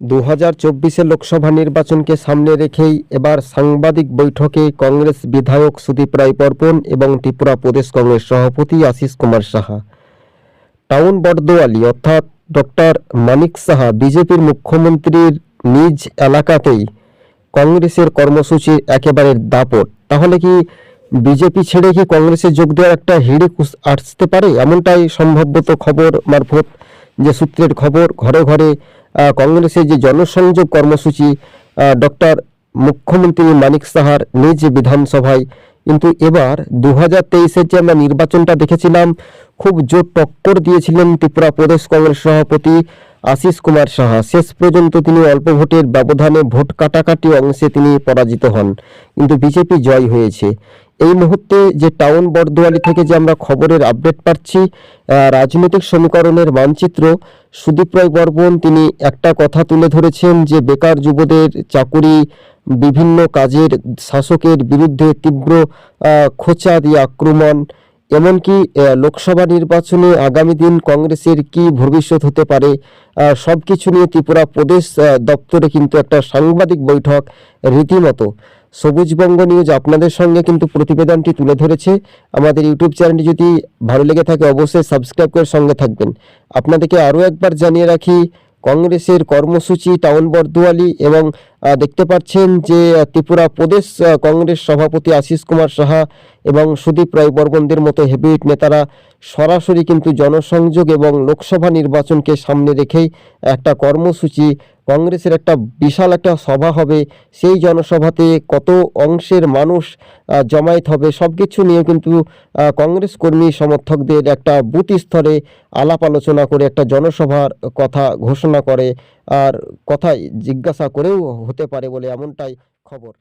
দু হাজার চব্বিশের লোকসভা নির্বাচনকে সামনে রেখেই এবার সাংবাদিক বৈঠকে কংগ্রেস বিধায়ক সুদীপ রায় বর্মন এবং ত্রিপুরা প্রদেশ কংগ্রেস সভাপতি আশিস কুমার সাহা। টাউন বর্দোয়ালি অর্থাৎ ডক্টর মানিক সাহা বিজেপির মুখ্যমন্ত্রীর নিজ এলাকাতেই কংগ্রেসের কর্মসূচির একেবারে দাপট। তাহলে কি বিজেপি ছেড়ে কি কংগ্রেসে যোগ দেওয়ার একটা হিড়িক আসতে পারে? এমনটাই সম্ভবত খবর মারফত যে সূত্রের খবর, ঘরে ঘরে কংগ্রেসের যে জনসংযোগ কর্মসূচি ডক্টর মুখ্যমন্ত্রী মানিক সাহার নিজ বিধানসভায়। কিন্তু এবার দু হাজার তেইশের যে আমরা নির্বাচনটা দেখেছিলাম, খুব জোর টক্কর দিয়েছিলেন ত্রিপুরা প্রদেশ কংগ্রেস সভাপতি আশিস কুমার সাহা। শেষ পর্যন্ত তিনি অল্প ভোটের ব্যবধানে ভোট কাটাকাটি অংশে তিনি পরাজিত হন। কিন্তু বিজেপি জয় হয়েছে। এই মুহূর্তে যে টাউন বর্দোয়ালি থেকে যে আমরা খবরের আপডেট পাচ্ছি রাজনৈতিক সমীকরণের মানচিত্র, সুদীপ রায় বর্মন তিনি একটা কথা তুলে ধরেছেন যে বেকার যুবদের চাকুরি বিভিন্ন কাজের শাসকের বিরুদ্ধে তীব্র খোঁচা দিয়ে আক্রমণ, এমনকি লোকসভা নির্বাচনে আগামী দিন কংগ্রেসের কি ভবিষ্যৎ হতে পারে সব কিছু নিয়ে ত্রিপুরা প্রদেশ দপ্তরে কিন্তু একটা সাংবাদিক বৈঠক রীতিমতো। সবুজবঙ্গ নিউজ আপনাদের সঙ্গে কিন্তু প্রতিবেদনটি তুলে ধরেছে। আমাদের ইউটিউব চ্যানেলটি যদি ভালো লেগে থাকে অবশ্যই সাবস্ক্রাইব করে সঙ্গে থাকবেন। আপনাদেরকে আরও একবার জানিয়ে রাখি, কংগ্রেসের কর্মসূচি টাউন বর্দুয়ালি এবং দেখতে পাচ্ছেন যে ত্রিপুরা প্রদেশ কংগ্রেস সভাপতি আশিস কুমার সাহা এবং সুদীপ রায় বর্মনদের মতো হেভিউইট নেতারা সরাসরি কিন্তু জনসংযোগ এবং লোকসভা নির্বাচনকে সামনে রেখেই একটা কর্মসূচি কংগ্রেসের একটা বিশাল একটা সভা হবে, সেই জনসভাতে কত অংশের মানুষ জমায়েত হবে সব কিছু নিয়ে কিন্তু কংগ্রেস কর্মী সমর্থকদের একটা বুথ স্তরে আলাপ আলোচনা করে একটা জনসভার কথা ঘোষণা করে, আর কথা জিজ্ঞাসা করেও হতে পারে বলে এমনটাই খবর।